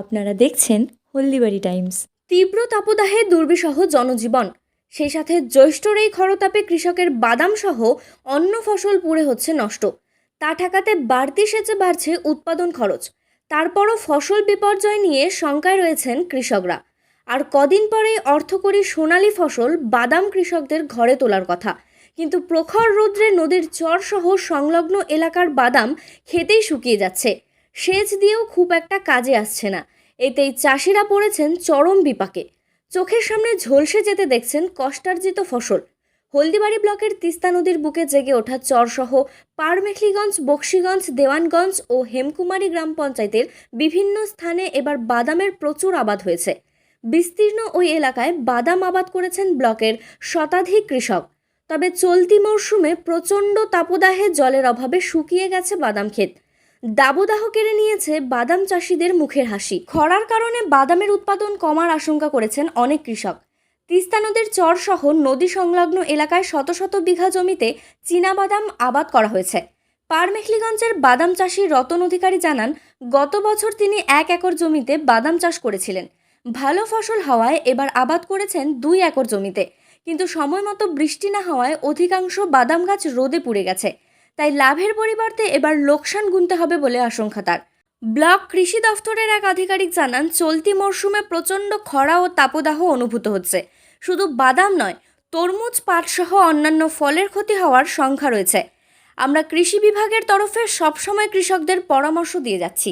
আপনারা দেখছেন হলদিবাড়ি টাইমস। তীব্র তাপদাহে দুর্বিসহ জনজীবন। সেই সাথে জ্যৈষ্ঠর এই খরতাপে কৃষকের বাদাম সহ অন্য ফসল পুড়ে হচ্ছে নষ্ট। তা ঠেকাতে বাড়তি সেচে বাড়ছে উৎপাদন খরচ। তারপরও ফসল বিপর্যয় নিয়ে শঙ্কায় রয়েছেন কৃষকরা। আর কদিন পরেই অর্থকরী সোনালী ফসল বাদাম কৃষকদের ঘরে তোলার কথা। কিন্তু প্রখর রৌদ্রে নদীর চরসহ সংলগ্ন এলাকার বাদাম খেতেই শুকিয়ে যাচ্ছে। সেচ দিয়েও খুব একটা কাজে আসছে না। এতেই চাষিরা পড়েছেন চরম বিপাকে। চোখের সামনে ঝলসে যেতে দেখছেন কষ্টার্জিত ফসল। হলদিবাড়ি ব্লকের তিস্তা নদীর বুকে জেগে ওঠা চরসহ পারমেখলিগঞ্জ, বক্সিগঞ্জ, দেওয়ানগঞ্জ ও হেমকুমারী গ্রাম পঞ্চায়েতের বিভিন্ন স্থানে এবার বাদামের প্রচুর আবাদ হয়েছে। বিস্তীর্ণ ওই এলাকায় বাদাম আবাদ করেছেন ব্লকের শতাধিক কৃষক। তবে চলতি মরশুমে প্রচণ্ড তাপদাহে জলের অভাবে শুকিয়ে গেছে বাদাম ক্ষেত। দাবদাহ কেড়ে নিয়েছে বাদাম চাষিদের মুখের হাসি। খরার কারণে বাদামের উৎপাদন কমার আশঙ্কা করেছেন অনেক কৃষক। তিস্তা নদীর চরসহ নদী সংলগ্ন এলাকায় শত শত বিঘা জমিতে চীনাবাদাম আবাদ করা হয়েছে। পারমেখলিগঞ্জের বাদাম চাষি রতন অধিকারী জানান, গত বছর তিনি এক একর জমিতে বাদাম চাষ করেছিলেন। ভালো ফসল হওয়ায় এবার আবাদ করেছেন দুই একর জমিতে। কিন্তু সময় মতো বৃষ্টি না হওয়ায় অধিকাংশ বাদাম গাছ রোদে পুড়ে গেছে। তাই লাভের পরিবর্তে এবার লোকসান গুনতে হবে বলে আশঙ্কা তার। ব্লক কৃষি দফতরের এক আধিকারিক জানান, চলতি মরশুমে প্রচণ্ড খরা ও তাপদাহ অনুভূত হচ্ছে। শুধু বাদাম নয়, তরমুজ, পাটসহ অন্যান্য ফলের ক্ষতি হওয়ার সংখ্যা রয়েছে। আমরা কৃষি বিভাগের তরফে সবসময় কৃষকদের পরামর্শ দিয়ে যাচ্ছি।